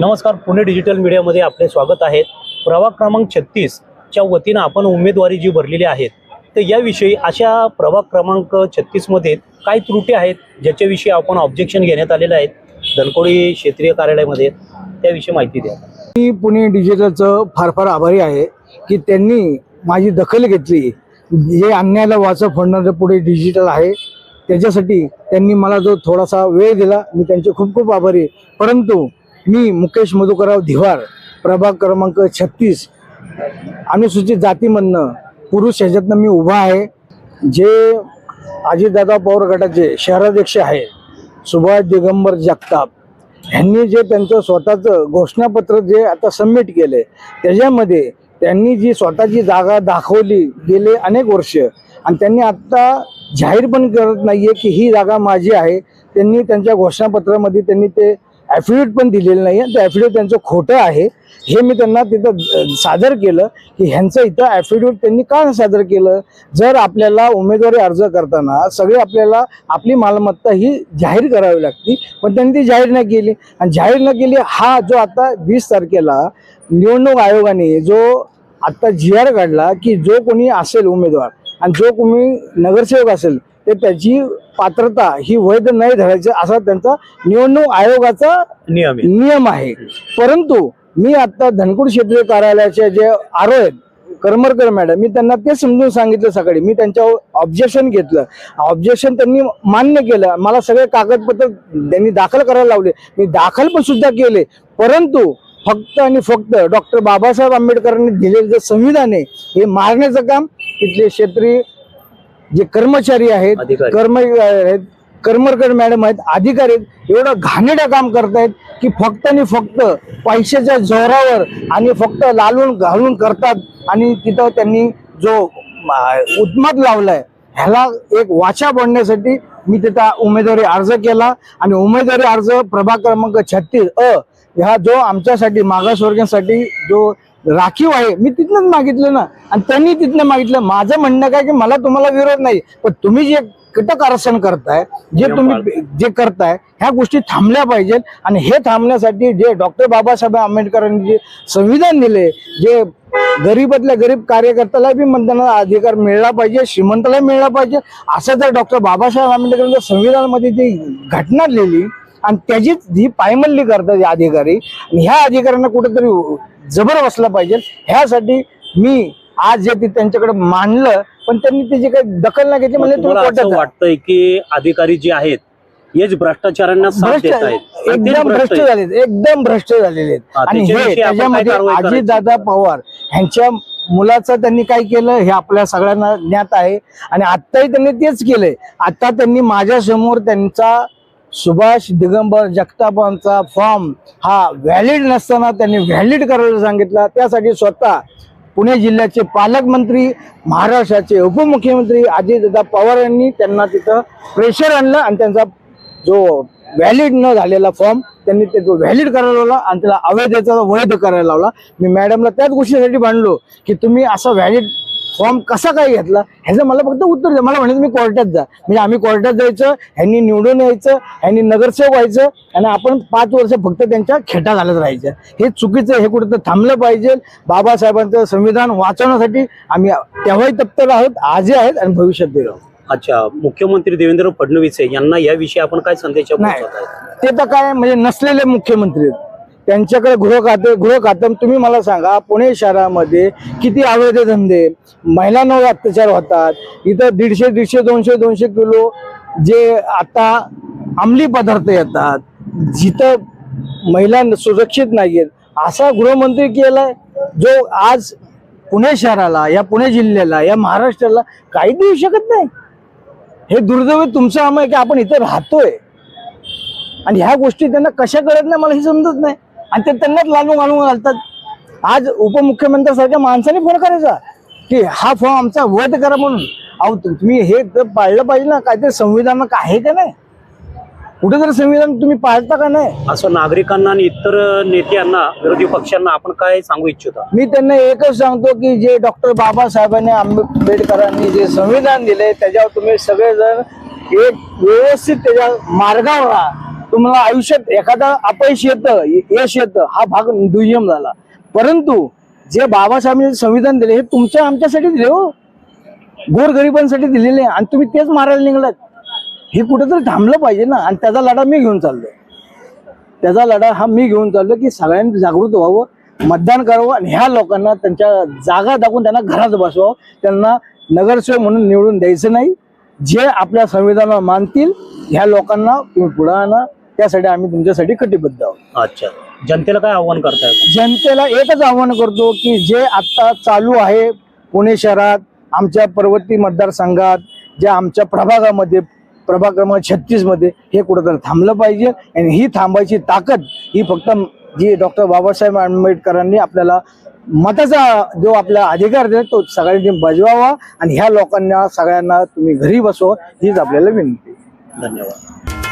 नमस्कार पुणे डिजिटल मीडियामध्ये आपले स्वागत आहे. प्रभाग क्रमांक छत्तीसच्या वतीनं आपण उमेदवारी जी भरलेली आहेत तर याविषयी अशा प्रभाग क्रमांक छत्तीसमध्ये काही त्रुटी आहेत ज्याच्याविषयी आपण ऑब्जेक्शन घेण्यात आलेलं आहे धनकोडी क्षेत्रीय कार्यालयामध्ये त्याविषयी माहिती द्या. मी पुणे डिजिटलचं फार फार आभारी आहे की त्यांनी माझी दखल घेतली. जे अन्यायाला वाचा फोडणारं पुढे डिजिटल आहे त्याच्यासाठी त्यांनी मला जो थोडासा वेळ दिला मी त्यांचे खूप खूप आभारी परंतु मी मुकेश मधुकरराव धिवार प्रभाग क्रमांक छत्तीस. अनुसूचित जातीमधनं पुरुष ह्याच्यातनं मी उभा आहे. जे अजितदादा पवार गटाचे शहराध्यक्ष आहे सुभाष दिगंबर जगताप. ह्यांनी जे त्यांचं स्वतःचं घोषणापत्र जे आता सबमिट केले त्याच्यामध्ये त्यांनी जी स्वतःची जागा दाखवली गेले अनेक वर्ष आणि त्यांनी आत्ता जाहीर पण करत नाही आहे की ही जागा माझी आहे. त्यांनी त्यांच्या घोषणापत्रामध्ये त्यांनी ते ॲफिडेविट पण दिलेलं नाही आहे ते ॲफिडेविट त्यांचं खोटं आहे. हे मी त्यांना तिथं सादर केलं की ह्यांचं इथं ॲफिडेविट त्यांनी का सादर केलं? जर आपल्याला उमेदवारी अर्ज करताना सगळे आपल्याला आपली मालमत्ता ही जाहीर करावी लागते पण त्यांनी ती जाहीर नाही केली. आणि जाहीर न केली हा जो आता वीस तारखेला निवडणूक आयोगाने जो आत्ता जी आर काढला की जो कोणी असेल उमेदवार आणि जो कोणी नगरसेवक असेल ते त्याची पात्रता ही वैध नाही धरायची असा त्यांचा निवडणूक आयोगाचा नियम नियम आहे. परंतु मी आता धनकुड क्षेत्रीय कार्यालयाचे जे आरो आहेत करमरकर मॅडम मी त्यांना ते समजून सांगितलं सकाळी. मी त्यांच्यावर ऑब्जेक्शन घेतलं. ऑब्जेक्शन त्यांनी मान्य केलं. मला सगळे कागदपत्र त्यांनी दाखल करायला लावले. मी दाखल पण सुद्धा केले. परंतु फक्त आणि फक्त डॉक्टर बाबासाहेब आंबेडकरांनी दिलेलं जे संविधान आहे हे मारण्याचं काम तिथले क्षेत्रीय जे कर्मचारी आहेत. कर्म आहेत कर्मरकर मॅडम आहेत अधिकारी आहेत एवढं घाणेरडं काम करतायत की फक्त आणि फक्त पैशाच्या जोरावर आणि फक्त लालून घालून करतात आणि तिथं त्यांनी जो अं, उद्मात लावलाय ह्याला एक वाचा बोलण्यासाठी मी तिथं उमेदवारी अर्ज केला आणि उमेदवारी अर्ज प्रभाग क्रमांक छत्तीस अ ह्या जो आमच्यासाठी मागासवर्गीयांसाठी जो राखीव आहे. मी तिथनंच मागितलं ना. आणि त्यांनी तिथनं मागितलं. माझं म्हणणं काय की मला तुम्हाला विरोध नाही. पण तुम्ही जे कीटक आरक्षण करताय जे तुम्ही जे करताय ह्या गोष्टी थांबल्या पाहिजेत. आणि हे थांबण्यासाठी जे डॉक्टर बाबासाहेब आंबेडकरांनी जे संविधान दिले जे गरीबातल्या गरीब कार्यकर्त्याला बी मतदानाचा अधिकार मिळला पाहिजे श्रीमंताला मिळला पाहिजे असं जर डॉक्टर बाबासाहेब आंबेडकरांच्या संविधानामध्ये जी घटना लिहिली आणि त्याचीच ही पायमल्ली करतात अधिकारी आणि ह्या अधिकाऱ्यांना कुठेतरी जबर बसला पाहिजे ह्यासाठी मी आज जे ते त्यांच्याकडे मांडलं पण त्यांनी त्याची काही दखल नाही घेतली म्हणजे तुम्ही तुम्हाला असं. वाटतंय की अधिकारी जे आहेत हेच भ्रष्टाचारांना साथ देत आहेत एकदम भ्रष्ट. झालेत एकदम भ्रष्ट झालेले आहेत हा, आणि त्याच्याविषयी हे आपण काय त्याच्यामध्ये कारवाई करायची? अजितदादा पवार ह्यांच्या मुलाचं त्यांनी काय केलं हे आपल्या सगळ्यांना ज्ञात आहे आणि आत्ताही त्यांनी तेच केलंय आता त्यांनी माझ्यासमोर त्यांचा सुभाष दिगंबर जगतापांचा फॉर्म हा व्हॅलिड नसताना त्यांनी व्हॅलिड करायला सांगितला. त्यासाठी स्वतः पुणे जिल्ह्याचे पालकमंत्री महाराष्ट्राचे उपमुख्यमंत्री अजितदादा पवार यांनी त्यांना तिथं प्रेशर आणलं आणि त्यांचा जो व्हॅलिड न झालेला फॉर्म त्यांनी ते तो व्हॅलिड करायला लावला आणि त्याला अवैधचा वैध करायला लावला. मी मॅडमला त्याच गोष्टीसाठी भांडलो की तुम्ही असा व्हॅलिड फॉर्म कसा काय घेतला ह्याचं मला फक्त उत्तर द्या. मला म्हणायचं मी कोर्टात जा. म्हणजे आम्ही कोर्टात जायचं ह्यांनी निवडून यायचं ह्यांनी नगरसेवक व्हायचं आणि आपण पाच वर्ष फक्त त्यांच्या खेटा घालत राहायचं. हे चुकीचं. हे कुठं थांबलं पाहिजे. बाबासाहेबांचं संविधान वाचवण्यासाठी आम्ही तेव्हाही तत्पर आहोत आजही आहेत आणि भविष्यात आहोत. अच्छा मुख्यमंत्री देवेंद्र फडणवीस यांना याविषयी आपण काय संदेश नाही. ते तर काय म्हणजे नसलेले मुख्यमंत्री आहेत. त्यांच्याकडे गृह खाते गृह खातं तुम्ही मला सांगा पुणे शहरामध्ये किती अवैध धंदे? महिलांवर अत्याचार होतात. इथं दीडशे दीडशे दोनशे दोनशे किलो जे आता अंमली पदार्थ येतात. जिथं महिला सुरक्षित नाहीयेत. असा गृहमंत्री केलाय जो आज पुणे शहराला या पुणे जिल्ह्याला या महाराष्ट्राला काही देऊ शकत नाही. हे दुर्दैव तुमचं आम आहे की आपण इथं राहतोय. आणि ह्या गोष्टी त्यांना कशा कळत नाही मला हे समजत नाही. आणि ते त्यांनाच लालून घालून घालतात. आज उपमुख्यमंत्र्यासारख्या माणसाने फोन करायचा की हा फॉर्म आमचा वध करा म्हणून. अहो तुम्ही हे पाळलं पाहिजे ना. काहीतरी संविधान आहे का नाही? कुठेतरी संविधान तुम्ही पाळता का नाही? असं नागरिकांना आणि इतर नेत्यांना विरोधी पक्षांना आपण काय सांगू इच्छिता? मी त्यांना एकच सांगतो की जे डॉक्टर बाबासाहेबांनी आंबेडकरांनी जे संविधान दिले त्याच्यावर तुम्ही सगळेजण एक व्यवस्थित त्याच्या मार्गावर राहा. तुम्हाला आयुष्यात एखादा अपयश येतं यश येतं हा भाग दुय्यम झाला. परंतु जे बाबासाहेबांनी संविधान दिले हे तुमच्या आमच्यासाठी दिले हो. गोरगरिबांसाठी दिलेले आणि तुम्ही तेच मारायला निघलात. हे कुठेतरी थांबलं पाहिजे ना. आणि त्याचा लढा मी घेऊन चाललोय. त्याचा लढा हा मी घेऊन चाललो की सगळ्यांनी जागृत व्हावं मतदान करावं आणि ह्या लोकांना त्यांच्या जागा दाखवून त्यांना घरात बसवावं. त्यांना नगरसेवक म्हणून निवडून द्यायचं नाही. जे आपल्या संविधानाला मानतील ह्या लोकांना तुम्ही पुढे आणा. त्यासाठी आम्ही तुमच्यासाठी कटिबद्ध आहोत. अच्छा. जनतेला काय आव्हान करताय? जनतेला एकच आव्हान करतो की जे आता चालू आहे पुणे शहरात आमच्या पर्वती मतदारसंघात जे आमच्या प्रभागामध्ये प्रभाग क्रमांक छत्तीसमध्ये हे कुठंतरी थांबलं पाहिजे आणि ही थांबायची ताकद ही फक्त जी डॉक्टर बाबासाहेब आंबेडकरांनी आपल्याला मताचा जो आपला अधिकार दिला तो सगळ्यांनी बजवावा आणि ह्या लोकांना सगळ्यांना तुम्ही घरी बसवा हीच आपल्याला विनंती. धन्यवाद.